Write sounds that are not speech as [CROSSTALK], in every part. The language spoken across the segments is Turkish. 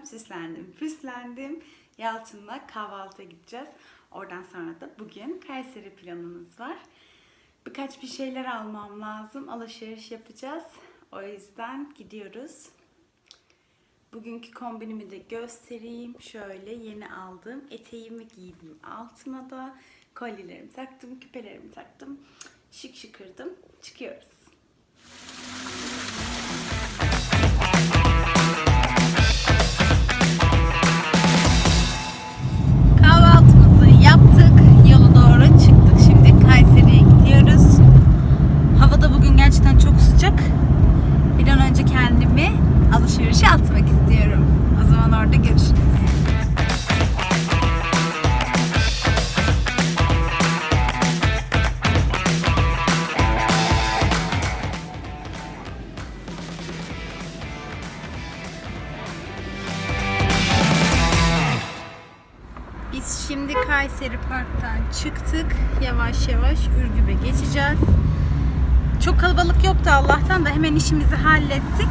Hazırlandım, süslendim, püslendim. Yalçın'la kahvaltıya gideceğiz. Oradan sonra da bugün Kayseri planımız var. Birkaç bir şeyler almam lazım. Alışveriş yapacağız. O yüzden gidiyoruz. Bugünkü kombinimi de göstereyim. Şöyle yeni aldım. Eteğimi giydim altıma da. Kolyelerimi taktım, küpelerimi taktım. Şık şıkırdım. Çıkıyoruz. Çıktık. Yavaş yavaş Ürgüp'e geçeceğiz. Çok kalabalık yoktu Allah'tan da hemen işimizi hallettik.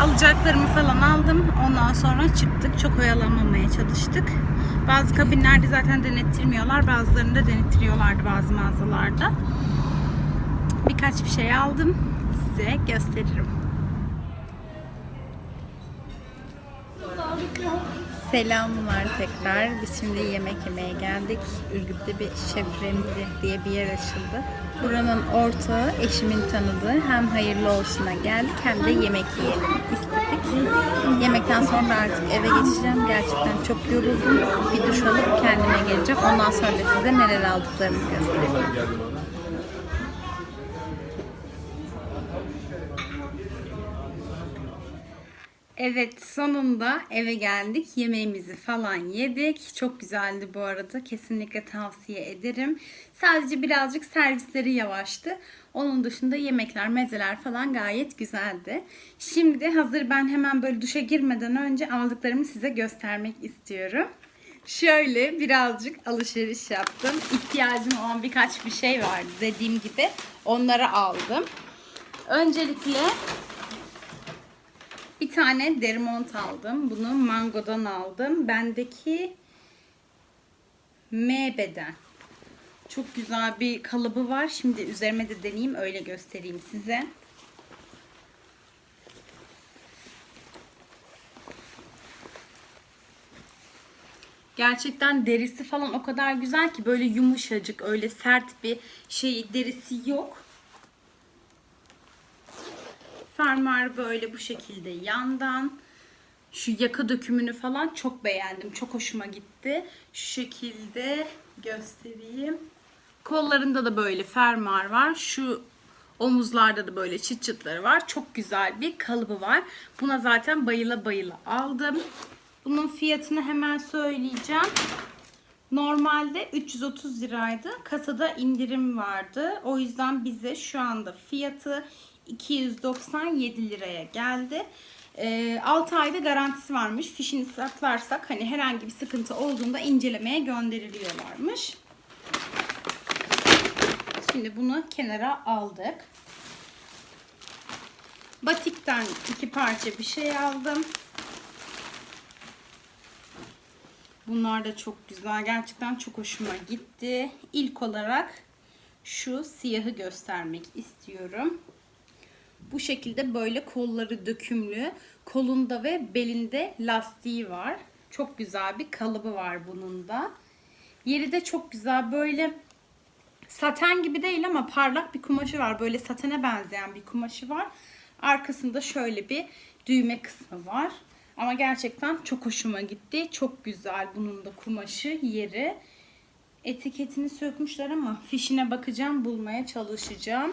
Alacaklarımı falan aldım. Ondan sonra çıktık. Çok oyalanmamaya çalıştık. Bazı kabinlerde zaten denettirmiyorlar. Bazılarında denettiriyorlardı bazı mağazalarda. Birkaç bir şey aldım. Size gösteririm. Selamlar tekrar. Biz şimdi yemek yemeye geldik. Ürgüp'te bir Şef Remzi diye bir yer açıldı. Buranın ortağı, eşimin tanıdığı. Hem hayırlı olsuna geldik hem de yemek yiyelim istedik. Yemekten sonra artık eve geçeceğim. Gerçekten çok yoruldum. Bir duş alıp kendime geleceğim. Ondan sonra size neler aldıklarımı göstereyim. Evet sonunda eve geldik. Yemeğimizi falan yedik. Çok güzeldi bu arada. Kesinlikle tavsiye ederim. Sadece birazcık servisleri yavaştı. Onun dışında yemekler, mezeler falan gayet güzeldi. Şimdi hazır ben hemen böyle duşa girmeden önce aldıklarımı size göstermek istiyorum. Şöyle birazcık alışveriş yaptım. İhtiyacım olan birkaç bir şey vardı dediğim gibi. Onları aldım. Öncelikle bir tane deri mont aldım. Bunu Mango'dan aldım. Bendeki M beden. Çok güzel bir kalıbı var. Şimdi üzerime de deneyeyim öyle göstereyim size. Gerçekten derisi falan o kadar güzel ki böyle yumuşacık öyle sert bir şey derisi yok. Fermuar böyle bu şekilde yandan. Şu yaka dökümünü falan çok beğendim. Çok hoşuma gitti. Şu şekilde göstereyim. Kollarında da böyle fermuar var. Şu omuzlarda da böyle çıt çıtları var. Çok güzel bir kalıbı var. Buna zaten bayıla bayıla aldım. Bunun fiyatını hemen söyleyeceğim. Normalde 330 liraydı. Kasada indirim vardı. O yüzden bize şu anda fiyatı 297 liraya geldi. E, 6 ayda garantisi varmış. Fişini saklarsak hani herhangi bir sıkıntı olduğunda incelemeye gönderiliyorlarmış. Şimdi bunu kenara aldık. Batikten iki parça bir şey aldım. Bunlar da çok güzel. Gerçekten çok hoşuma gitti. İlk olarak şu siyahı göstermek istiyorum. Bu şekilde böyle kolları dökümlü. Kolunda ve belinde lastiği var. Çok güzel bir kalıbı var bunun da. Yeri de çok güzel. Böyle saten gibi değil ama parlak bir kumaşı var. Böyle satene benzeyen bir kumaşı var. Arkasında şöyle bir düğme kısmı var. Ama gerçekten çok hoşuma gitti. Çok güzel bunun da kumaşı, yeri. Etiketini sökmüşler ama fişine bakacağım, bulmaya çalışacağım.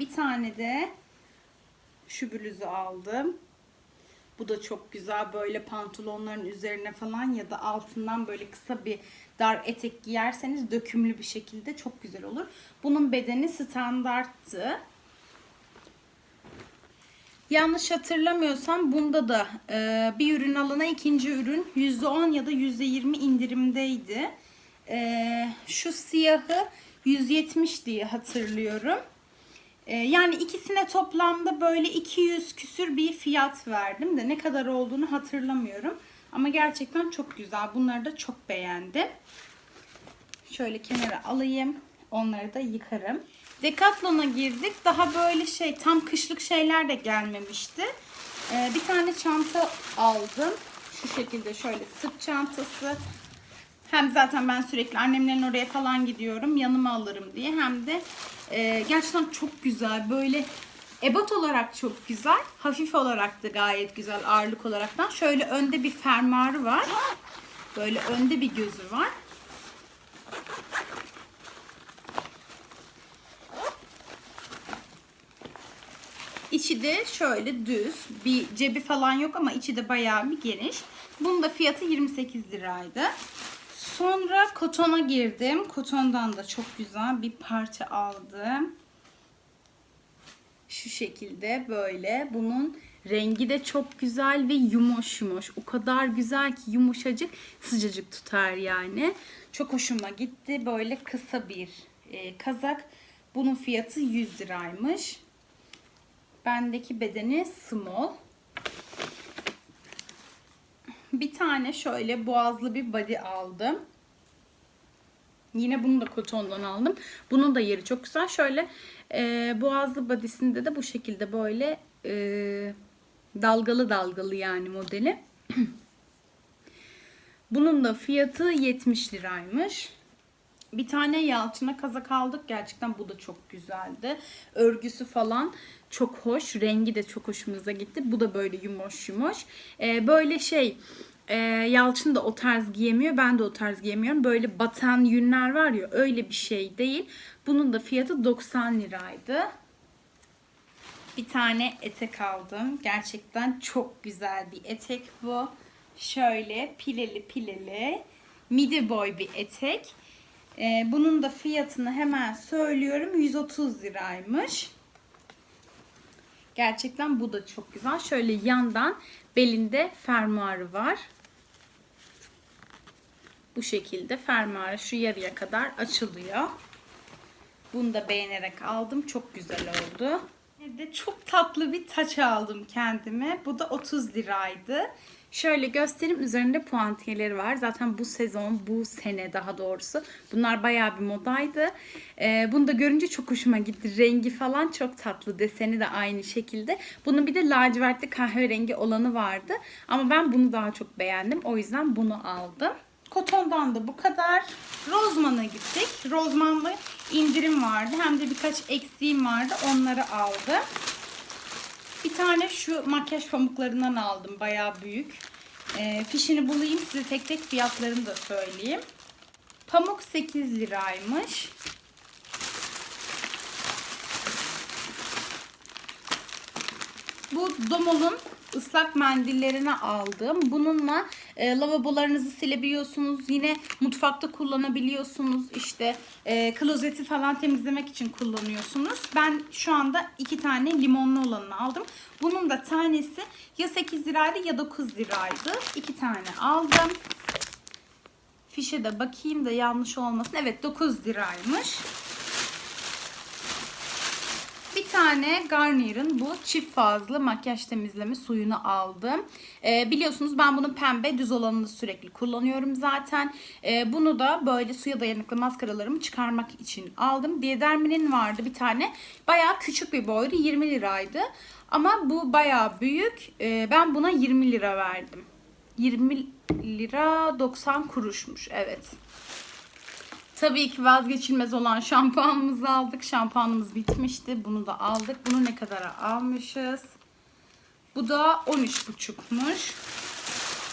Bir tane de şu bluzu aldım. Bu da çok güzel böyle pantolonların üzerine falan ya da altından böyle kısa bir dar etek giyerseniz dökümlü bir şekilde çok güzel olur. Bunun bedeni standarttı. Yanlış hatırlamıyorsam bunda da e, bir ürün alana ikinci ürün %10 ya da %20 indirimdeydi. E, şu siyahı 170 diye hatırlıyorum. Ee, yani ikisine toplamda böyle 200 küsür bir fiyat verdim de ne kadar olduğunu hatırlamıyorum. Ama gerçekten çok güzel. Bunları da çok beğendim. Şöyle kenara alayım. Onları da yıkarım. Decathlon'a girdik. Daha böyle şey tam kışlık şeyler de gelmemişti. Ee, bir tane çanta aldım. Şu şekilde şöyle sırt çantası. Hem zaten ben sürekli annemlerin oraya falan gidiyorum. Yanıma alırım diye. Hem de e, gerçekten çok güzel. Böyle ebat olarak çok güzel. Hafif olarak da gayet güzel ağırlık olaraktan. Şöyle önde bir fermuarı var. Böyle önde bir gözü var. İçi de şöyle düz. Bir cebi falan yok ama içi de bayağı bir geniş. Bunun da fiyatı 28 liraydı. Sonra kotona girdim. Kotondan da çok güzel bir parça aldım. Şu şekilde böyle. Bunun rengi de çok güzel ve yumuş yumuş. O kadar güzel ki yumuşacık sıcacık tutar yani. Çok hoşuma gitti. Böyle kısa bir e, kazak. Bunun fiyatı 100 liraymış. Bendeki bedeni small. Bir tane şöyle boğazlı bir body aldım. Yine bunu da kotondan aldım. Bunun da yeri çok güzel. Şöyle e, boğazlı body'sinde de bu şekilde böyle e, dalgalı dalgalı yani modeli. [CLEARS THROAT] Bunun da fiyatı 70 liraymış. Bir tane yalçına kazak aldık. Gerçekten bu da çok güzeldi. Örgüsü falan çok hoş. Rengi de çok hoşumuza gitti. Bu da böyle yumuş yumuş. Ee, böyle şey e, Yalçın da o tarz giyemiyor. Ben de o tarz giyemiyorum. Böyle batan yünler var ya öyle bir şey değil. Bunun da fiyatı 90 liraydı. Bir tane etek aldım. Gerçekten çok güzel bir etek bu. Şöyle pileli pileli midi boy bir etek. Ee, bunun da fiyatını hemen söylüyorum. 130 liraymış. Gerçekten bu da çok güzel. Şöyle yandan belinde fermuarı var. Bu şekilde fermuarı şu yarıya kadar açılıyor. Bunu da beğenerek aldım. Çok güzel oldu. Bir de çok tatlı bir taç aldım kendime. Bu da 30 liraydı. Şöyle göstereyim üzerinde puantiyeleri var. Zaten bu sezon, bu sene daha doğrusu. Bunlar bayağı bir modaydı. Ee, bunu da görünce çok hoşuma gitti. Rengi falan çok tatlı. Deseni de aynı şekilde. Bunun bir de lacivertli kahverengi olanı vardı. Ama ben bunu daha çok beğendim. O yüzden bunu aldım. Kotondan da bu kadar. Rozman'a gittik. Rozman'da indirim vardı. Hem de birkaç eksiğim vardı. Onları aldım. Bir tane şu makyaj pamuklarından aldım. Bayağı büyük. E, fişini bulayım. Size tek tek fiyatlarını da söyleyeyim. Pamuk 8 liraymış. Bu Domol'un ıslak mendillerini aldım. Bununla e, lavabolarınızı silebiliyorsunuz. Yine mutfakta kullanabiliyorsunuz. İşte e, klozeti falan temizlemek için kullanıyorsunuz. Ben şu anda iki tane limonlu olanını aldım. Bunun da tanesi ya 8 liraydı ya 9 liraydı. İki tane aldım. Fişe de bakayım da yanlış olmasın. Evet 9 liraymış. Bir tane Garnier'ın bu çift fazlı makyaj temizleme suyunu aldım. Ee, biliyorsunuz ben bunun pembe düz olanını sürekli kullanıyorum zaten. Ee, bunu da böyle suya dayanıklı maskaralarımı çıkarmak için aldım. Diedermi'nin vardı bir tane. Bayağı küçük bir boydu. 20 liraydı. Ama bu bayağı büyük. Ee, ben buna 20 lira verdim. 20 lira 90 kuruşmuş. Evet. Tabii ki vazgeçilmez olan şampuanımızı aldık. Şampuanımız bitmişti. Bunu da aldık. Bunu ne kadara almışız? Bu da 13,5'muş.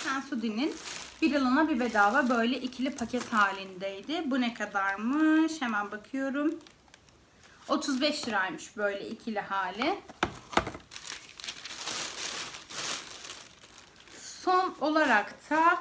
Sensodyne'in bir alana bir bedava böyle ikili paket halindeydi. Bu ne kadarmış? Hemen bakıyorum. 35 liraymış böyle ikili hali. Son olarak da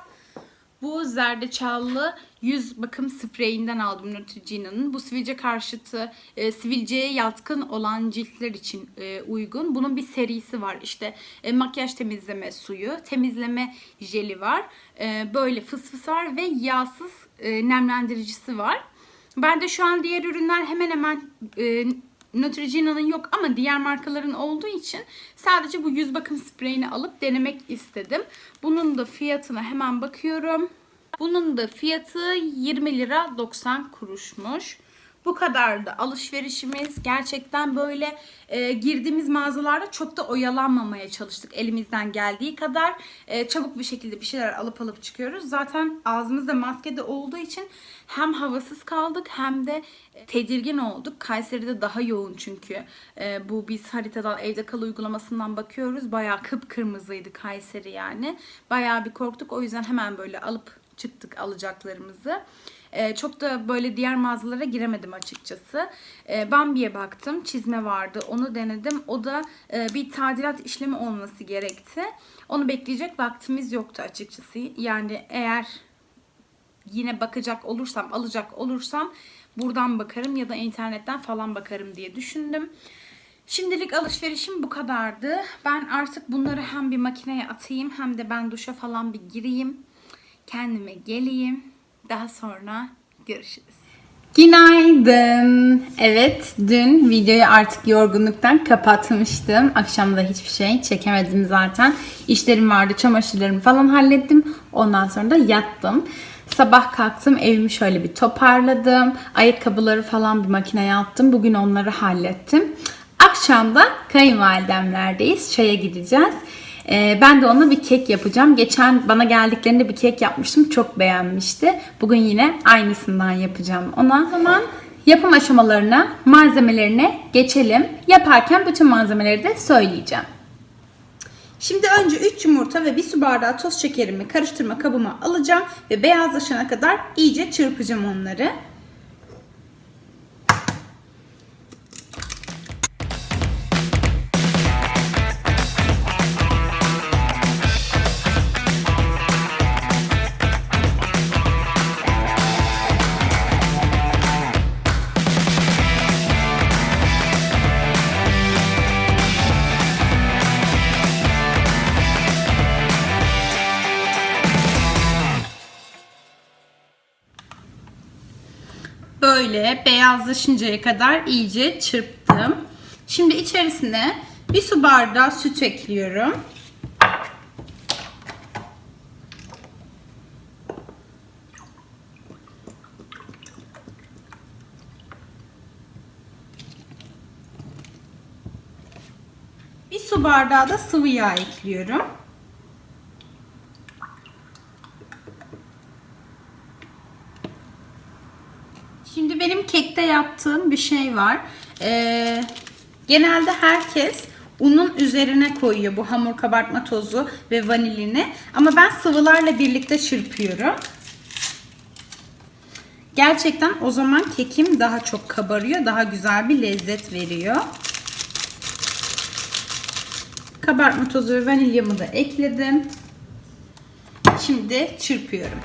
bu zerdeçallı yüz bakım spreyinden aldım Neutrogena'nın. Bu sivilce karşıtı, e, sivilceye yatkın olan ciltler için e, uygun. Bunun bir serisi var. İşte e, makyaj temizleme suyu, temizleme jeli var. E, böyle fıs fıs var ve yağsız e, nemlendiricisi var. Ben de şu an diğer ürünler hemen hemen e, Neutrogena'nın yok ama diğer markaların olduğu için sadece bu yüz bakım spreyini alıp denemek istedim. Bunun da fiyatına hemen bakıyorum. Bunun da fiyatı 20 lira 90 kuruşmuş. Bu kadardı alışverişimiz. Gerçekten böyle e, girdiğimiz mağazalarda çok da oyalanmamaya çalıştık elimizden geldiği kadar. E, çabuk bir şekilde bir şeyler alıp alıp çıkıyoruz. Zaten ağzımızda maske de olduğu için hem havasız kaldık hem de e, tedirgin olduk. Kayseri'de daha yoğun çünkü. E, bu biz haritadan evde kal uygulamasından bakıyoruz. Bayağı kıpkırmızıydı Kayseri yani. Bayağı bir korktuk. O yüzden hemen böyle alıp çıktık alacaklarımızı. Ee, çok da böyle diğer mağazalara giremedim açıkçası. Ee, Bambi'ye baktım. Çizme vardı. Onu denedim. O da e, bir tadilat işlemi olması gerekti. Onu bekleyecek vaktimiz yoktu açıkçası. Yani eğer yine bakacak olursam, alacak olursam buradan bakarım ya da internetten falan bakarım diye düşündüm. Şimdilik alışverişim bu kadardı. Ben artık bunları hem bir makineye atayım hem de ben duşa falan bir gireyim. Kendime geleyim. Daha sonra görüşürüz. Günaydın. Evet, dün videoyu artık yorgunluktan kapatmıştım. Akşam da hiçbir şey çekemedim zaten. İşlerim vardı, çamaşırlarımı falan hallettim. Ondan sonra da yattım. Sabah kalktım, evimi şöyle bir toparladım. Ayakkabıları falan bir makineye attım. Bugün onları hallettim. Akşam da kayınvalidemlerdeyiz. Çaya gideceğiz. Ee, ben de ona bir kek yapacağım. Geçen bana geldiklerinde bir kek yapmıştım. Çok beğenmişti. Bugün yine aynısından yapacağım ona. O zaman yapım aşamalarına, malzemelerine geçelim. Yaparken bütün malzemeleri de söyleyeceğim. Şimdi önce 3 yumurta ve 1 su bardağı toz şekerimi karıştırma kabıma alacağım ve beyazlaşana kadar iyice çırpacağım onları. Böyle beyazlaşıncaya kadar iyice çırptım. Şimdi içerisine bir su bardağı süt ekliyorum. Bir su bardağı da sıvı yağ ekliyorum. Şimdi benim kekte yaptığım bir şey var. Ee, genelde herkes unun üzerine koyuyor bu hamur kabartma tozu ve vanilini. Ama ben sıvılarla birlikte çırpıyorum. Gerçekten o zaman kekim daha çok kabarıyor. Daha güzel bir lezzet veriyor. Kabartma tozu ve vanilyamı da ekledim. Şimdi çırpıyorum.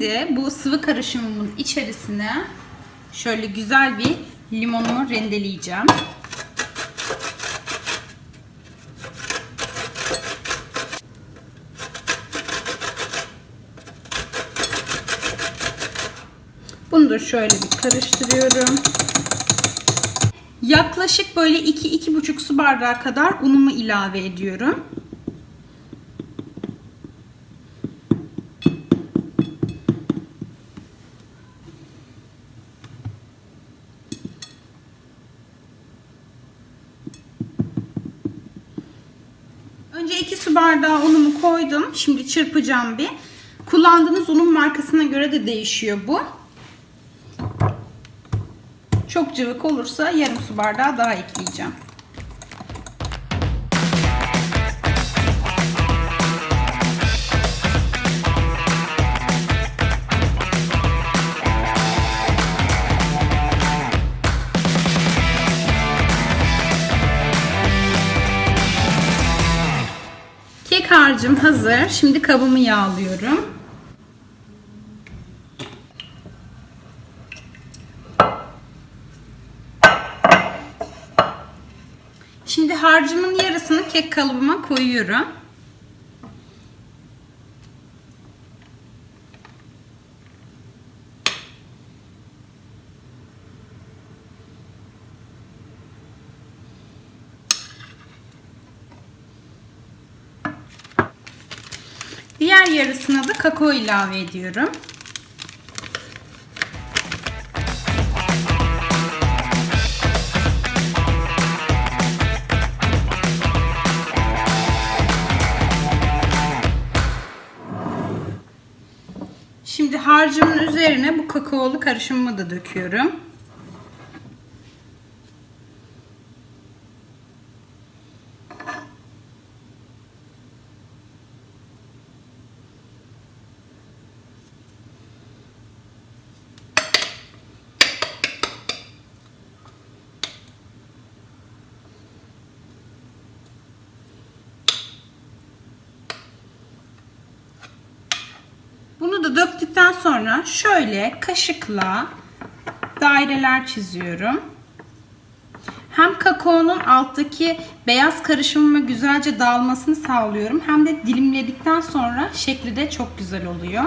Şimdi bu sıvı karışımımın içerisine şöyle güzel bir limonumu rendeleyeceğim. Bunu da şöyle bir karıştırıyorum. Yaklaşık böyle 2-2,5 su bardağı kadar unumu ilave ediyorum. Önce 2 su bardağı unumu koydum. Şimdi çırpacağım bir. Kullandığınız unun markasına göre de değişiyor bu. Çok cıvık olursa yarım su bardağı daha ekleyeceğim. Harcım hazır. Şimdi kabımı yağlıyorum. Şimdi harcımın yarısını kek kalıbıma koyuyorum. Diğer yarısına da kakao ilave ediyorum. Şimdi harcımın üzerine bu kakaolu karışımımı da döküyorum. Bunu da döktükten sonra şöyle kaşıkla daireler çiziyorum. Hem kakaonun alttaki beyaz karışımıma güzelce dağılmasını sağlıyorum. Hem de dilimledikten sonra şekli de çok güzel oluyor.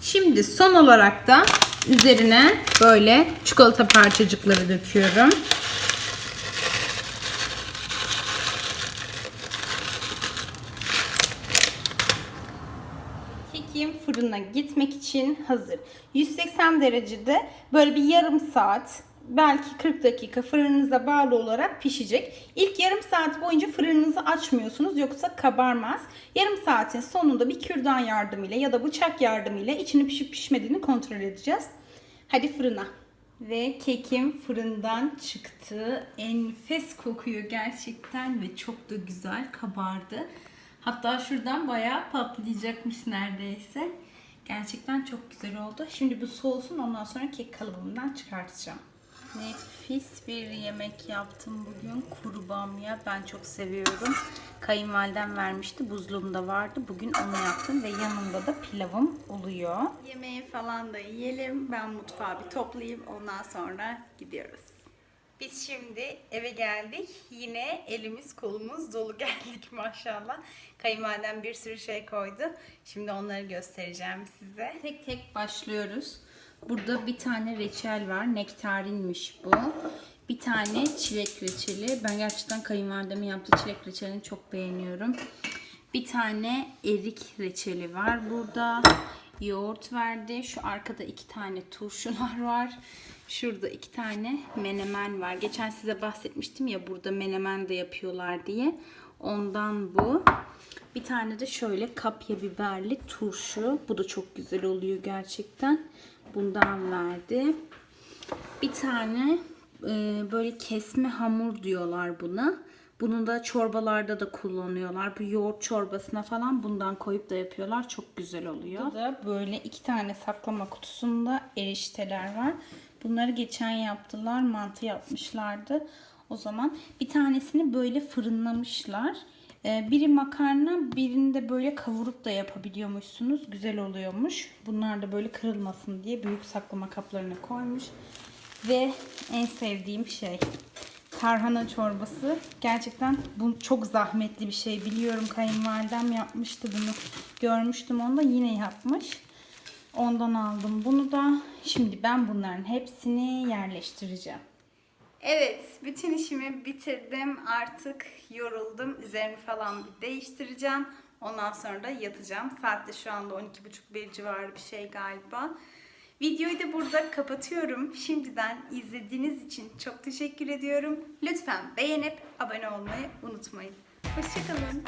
Şimdi son olarak da üzerine böyle çikolata parçacıkları döküyorum. Kekim fırına gitmek için hazır. 180 derecede böyle bir yarım saat belki 40 dakika fırınınıza bağlı olarak pişecek. İlk yarım saat boyunca fırınınızı açmıyorsunuz yoksa kabarmaz. Yarım saatin sonunda bir kürdan yardımıyla ya da bıçak yardımıyla içinin pişip pişmediğini kontrol edeceğiz. Hadi fırına. Ve kekim fırından çıktı. Enfes kokuyor gerçekten ve çok da güzel kabardı. Hatta şuradan bayağı patlayacakmış neredeyse. Gerçekten çok güzel oldu. Şimdi bu soğusun ondan sonra kek kalıbımdan çıkartacağım. Nefis bir yemek yaptım bugün. Kuru bamya. Ben çok seviyorum. Kayınvalidem vermişti. Buzluğumda vardı. Bugün onu yaptım ve yanında da pilavım oluyor. Yemeği falan da yiyelim. Ben mutfağı bir toplayayım. Ondan sonra gidiyoruz. Biz şimdi eve geldik. Yine elimiz kolumuz dolu [LAUGHS] geldik maşallah. Kayınvalidem bir sürü şey koydu. Şimdi onları göstereceğim size. Tek tek başlıyoruz. Burada bir tane reçel var. Nektarinmiş bu. Bir tane çilek reçeli. Ben gerçekten kayınvalidemin yaptığı çilek reçelini çok beğeniyorum. Bir tane erik reçeli var burada. Yoğurt verdi. Şu arkada iki tane turşular [LAUGHS] var. Şurada iki tane menemen var. Geçen size bahsetmiştim ya burada menemen de yapıyorlar diye. Ondan bu. Bir tane de şöyle kapya biberli turşu. Bu da çok güzel oluyor gerçekten. Bundan verdi. Bir tane e, böyle kesme hamur diyorlar buna. Bunu da çorbalarda da kullanıyorlar. Bu yoğurt çorbasına falan bundan koyup da yapıyorlar. Çok güzel oluyor. Burada böyle iki tane saklama kutusunda erişteler var. Bunları geçen yaptılar. Mantı yapmışlardı. O zaman bir tanesini böyle fırınlamışlar. Ee, Biri makarna, birini de böyle kavurup da yapabiliyormuşsunuz. Güzel oluyormuş. Bunlar da böyle kırılmasın diye büyük saklama kaplarına koymuş. Ve en sevdiğim şey tarhana çorbası. Gerçekten bu çok zahmetli bir şey. Biliyorum kayınvalidem yapmıştı bunu. Görmüştüm onu da yine yapmış. Ondan aldım bunu da. Şimdi ben bunların hepsini yerleştireceğim. Evet, bütün işimi bitirdim. Artık yoruldum. Üzerini falan bir değiştireceğim. Ondan sonra da yatacağım. Saat de şu anda 12.30 civarı bir şey galiba. Videoyu da burada kapatıyorum. Şimdiden izlediğiniz için çok teşekkür ediyorum. Lütfen beğenip abone olmayı unutmayın. Hoşçakalın.